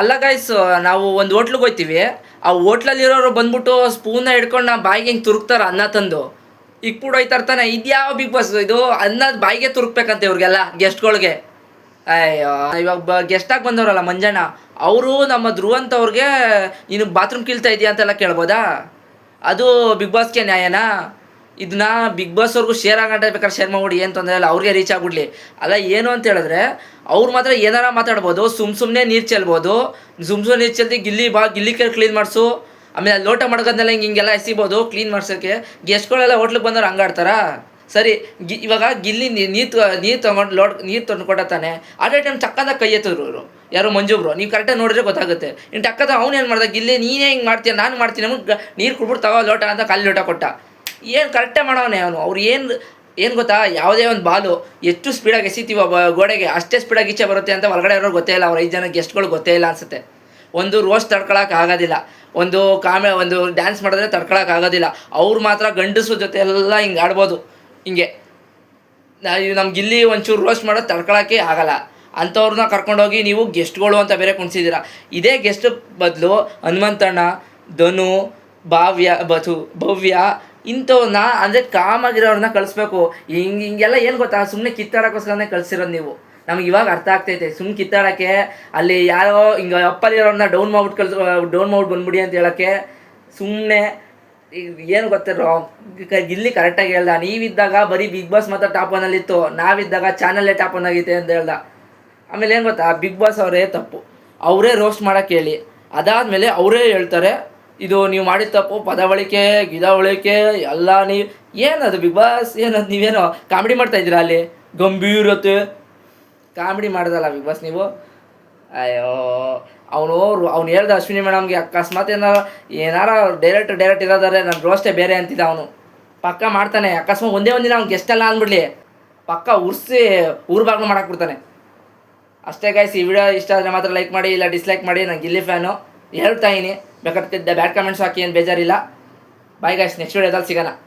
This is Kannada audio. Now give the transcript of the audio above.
ಅಲ್ಲ ಗಾಯ್ಸ್ ನಾವು ಒಂದು ಹೋಟ್ಲಿಗೆ ಹೋಗ್ತೀವಿ ಆ ಹೋಟ್ಲಲ್ಲಿರೋರು ಬಂದ್ಬಿಟ್ಟು ಸ್ಪೂನ್ನ ಹಿಡ್ಕೊಂಡು ನಾವು ಬಾಯಿಗೆ ಹಿಂಗೆ ತುರುಕ್ತಾರೆ ಅನ್ನ ತಂದು? ಈಗ ಕೂಡ ಹೋಯ್ತಾ ಇರ್ತಾನೆ ಇದ್ಯಾವ ಬಿಗ್ ಬಾಸ್ ಇದು? ಅನ್ನ ಬಾಯಿಗೆ ತುರುಕ್ಬೇಕಂತೆ ಇವ್ರಿಗೆಲ್ಲ ಗೆಸ್ಟ್ಗಳಿಗೆ ಅಯ್ಯೋ, ಇವಾಗ ಬ ಗೆಸ್ಟಾಗಿ ಬಂದವರಲ್ಲ ಮಂಜಣ್ಣ, ಅವರು ನಮ್ಮ ಧ್ರುವಂತ ಅವ್ರಿಗೆ, ನೀನು ಬಾತ್ರೂಮ್ ಕೀಳ್ತಾ ಇದೆಯಾ ಅಂತೆಲ್ಲ ಕೇಳ್ಬೋದಾ? ಅದು ಬಿಗ್ ಬಾಸ್ಗೆ ನ್ಯಾಯನಾ? ಇದನ್ನ ಬಿಗ್ ಬಾಸ್ ಅವ್ರಿಗೂ ಶೇರ್ ಆಗಂಟ ಬೇಕಾದ್ರೆ ಶೇರ್ ಮಾಡ್ಬಿಡಿ, ಏನು ತೊಂದರೆ ಇಲ್ಲ, ಅವ್ರಿಗೆ ರೀಚ್ ಆಗ್ಬಿಡ್ಲಿ. ಅಲ್ಲ, ಏನು ಅಂತ ಹೇಳಿದ್ರೆ, ಅವ್ರು ಮಾತ್ರ ಏನಾರ ಮಾತಾಡ್ಬೋದು, ಸುಮ್ ಸುಮ್ಮನೆ ನೀರು ಚೆಲ್ಬೋದು, ಸುಮ್ ಸುಮ್ಮನೆ ನೀರು ಚೆಲ್ತಿ ಗಿಲ್ಲಿ ಬಾ, ಗಿಲ್ಲಿ ಕೇಳಿ ಕ್ಲೀನ್ ಮಾಡಿಸು. ಆಮೇಲೆ ಲೋಟ ಮಾಡ್ಕೊಂಡೆಲ್ಲ ಹಿಂಗೆ ಹಿಂಗೆಲ್ಲ ಎಸಿಬೋದು ಕ್ಲೀನ್ ಮಾಡ್ಸೋಕ್ಕೆ ಗೆಸ್ಟ್ಗಳೆಲ್ಲ ಹೋಟ್ಲಿಗೆ ಬಂದವ್ರು ಹಂಗಾಡ್ತಾರಾ ಸರಿ, ಗಿ, ಇವಾಗ ಗಿಲ್ಲಿ ನೀರು ನೀರು ತೊಗೊಂಡು ಲೋಡ್ ನೀರು ತಂದು ಕೊಟ್ಟತಾನೆ ಅದೇ ಟೈಮ್ ಚಕ್ಕದ ಕೈ ಎತ್ತಿದ್ರು ಇವರು. ಯಾರು ಮಂಜುಬ್ರು, ನೀವು ಕರೆಕ್ಟಾಗಿ ನೋಡಿದ್ರೆ ಗೊತ್ತಾಗುತ್ತೆ. ಇನ್ನು ಟಕ್ಕದ ಅವ್ನು ಏನು ಮಾಡ್ದೆ? ಗಿಲ್ಲಿ ನೀನೇ ಹಿಂಗೆ ಮಾಡ್ತೀಯ, ನಾನು ಮಾಡ್ತೀನಿ ನಮಗೆ ನೀರು ಕುಡ್ಬಿಟ್ಟು ತಗೋ ಲೋಟ ಅಂತ ಕಾಲಿ ಲೋಟ ಕೊಟ್ಟ. ಏನು ಕರೆಕ್ಟೇ ಮಾಡೋವನೆ ಅವನು? ಅವ್ರು ಏನು ಏನು ಗೊತ್ತಾ? ಯಾವುದೇ ಒಂದು ಬಾಲು ಎಷ್ಟು ಸ್ಪೀಡಾಗಿ ಎಸಿತೀವೋ ಗೋಡೆಗೆ, ಅಷ್ಟೇ ಸ್ಪೀಡಾಗಿ ಈಚೆ ಬರುತ್ತೆ ಅಂತ ಹೊರಗಡೆ ಇರೋರು ಗೊತ್ತೇ ಇಲ್ಲ. ಅವ್ರ ಐದು ಜನ ಗೆಸ್ಟ್ಗಳು ಗೊತ್ತೇ ಇಲ್ಲ ಅನ್ಸುತ್ತೆ. ಒಂದು ರೋಸ್ಟ್ ತಡ್ಕೊಳಕ್ಕೆ ಆಗೋದಿಲ್ಲ. ಒಂದು ಕಾಮೆ, ಒಂದು ಡ್ಯಾನ್ಸ್ ಮಾಡಿದ್ರೆ ತಡ್ಕೊಳಕ್ಕೆ ಆಗೋದಿಲ್ಲ. ಅವ್ರು ಮಾತ್ರ ಗಂಡಸು ಜೊತೆ ಎಲ್ಲ ಹಿಂಗೆ ಆಡ್ಬೋದು. ಹಿಂಗೆ. ನಮ್ಗೆ ಇಲ್ಲಿ ಒಂಚೂರು ರೋಸ್ಟ್ ಮಾಡೋದು ತಡ್ಕೊಳಕ್ಕೆ ಆಗಲ್ಲ. ಅಂಥವ್ರನ್ನ ಕರ್ಕೊಂಡೋಗಿ ನೀವು ಗೆಸ್ಟ್ಗಳು ಅಂತ ಬೇರೆ ಕುಣಿಸಿದ್ದೀರಾ ಇದೇ ಗೆಸ್ಟ್ ಬದಲು ಹನುಮಂತಣ್ಣ, ಧನು, ಭಾವ್ಯ ಬಧು ಭವ್ಯ ಇಂಥವ್ರನ್ನ ಅಂದರೆ ಕಾಮಾಗಿರೋರನ್ನ ಕಳಿಸ್ಬೇಕು. ಹಿಂಗೆ ಹಿಂಗೆಲ್ಲ ಏನು ಗೊತ್ತಾ? ಸುಮ್ಮನೆ ಕಿತ್ತಾಡೋಕ್ಕೋಸ್ಕರನೇ ಕಳಿಸಿರೋದು ನೀವು. ನಮ್ಗೆ ಇವಾಗ ಅರ್ಥ ಆಗ್ತೈತೆ. ಸುಮ್ಮನೆ ಕಿತ್ತಾಡೋಕ್ಕೆ, ಅಲ್ಲಿ ಯಾರೋ ಹಿಂಗೆ ಅಪ್ಪಲ್ಲಿರೋರನ್ನ ಡೌನ್ ಮಾಡ್ಬಿಟ್ಟು ಕಳ್ಸಿ ಡೌನ್ ಮಾಡ್ಬಿಟ್ಟು ಬಂದ್ಬಿಡಿ ಅಂತ ಹೇಳೋಕ್ಕೆ ಸುಮ್ಮನೆ ಏನು ಗೊತ್ತಿರೋ ಇಲ್ಲಿ ಕರೆಕ್ಟಾಗಿ ಹೇಳ್ದ. ನೀವಿದ್ದಾಗ ಬರೀ ಬಿಗ್ ಬಾಸ್ ಮಾತ್ರ ಟಾಪ್ ಒನ್ನಲ್ಲಿತ್ತು ನಾವಿದ್ದಾಗ ಚಾನಲ್ಲೇ ಟಾಪ್ ಒನ್ ಆಗೈತೆ ಅಂತ ಹೇಳ್ದ. ಆಮೇಲೆ ಏನು ಗೊತ್ತಾ? ಬಿಗ್ ಬಾಸ್ ಅವರೇ ತಪ್ಪು. ಅವರೇ ರೋಸ್ಟ್ ಮಾಡೋಕ್ಕೆ ಹೇಳಿ. ಅದಾದಮೇಲೆ ಅವರೇ ಹೇಳ್ತಾರೆ ಇದು ನೀವು ಮಾಡಿದ ತಪ್ಪು ಪದವಳಿಕೆ ಗಿದವಳಿಕೆ ಎಲ್ಲ ನೀವು, ಏನದು ಬಿಗ್ ಬಾಸ್ ಏನದು ನೀವೇನೋ ಕಾಮಿಡಿ ಮಾಡ್ತಾ ಇದ್ದೀರಾ ಅಲ್ಲಿ? ಗಂಭೀರತೆ ಕಾಮಿಡಿ ಮಾಡೋದಲ್ಲ ಬಿಗ್ ಬಾಸ್ ನೀವು? ಅಯ್ಯೋ, ಅವನು, ಅವ್ನು ಹೇಳ್ದ ಅಶ್ವಿನಿ ಮೇಡಮ್ಗೆ ಅಕಸ್ಮಾತ್ ಏನಾರ ಏನಾರ ಡೈರೆಕ್ಟ್ ಡೈರೆಕ್ಟ್ ಇರೋದಾದ್ರೆ ನನ್ನ ರೋಸ್ಟೇ ಬೇರೆ ಅಂತಿದ್ದ ಅವನು. ಪಕ್ಕ ಮಾಡ್ತಾನೆ, ಅಕಸ್ಮಾತ್ ಒಂದೇ ಒಂದಿನ ಅವ್ನು ಗೆಸ್ಟ್ ಎಲ್ಲ ಅಂದ್ಬಿಡ್ಲಿ. ಪಕ್ಕ ಉರ್ಸಿ ಊರು ಬಾಗ್ಲು ಮಾಡಾಕ್ಬಿಡ್ತಾನೆ ಅಷ್ಟೇ ಗಾಯ್ಸ್ ಈ ವಿಡಿಯೋ ಇಷ್ಟ ಆದರೆ ಮಾತ್ರ ಲೈಕ್ ಮಾಡಿ, ಇಲ್ಲ ಡಿಸ್ಲೈಕ್ ಮಾಡಿ, ನಂಗೆ ಗಿಲ್ಲಿ ಫ್ಯಾನು ಹೇಳ್ತಾ ಇದೀನಿ ಬೇಕಾದ ಬ್ಯಾಡ್ ಕಮೆಂಟ್ಸ್ ಹಾಕಿ ಏನು ಬೇಜಾರಿಲ್ಲ. ಬಾಯ್ ಗಾಯ್ಸ್ ನೆಕ್ಸ್ಟ್ ವಿಡಿಯೋದಲ್ಲಿ ಸಿಗೋಣ.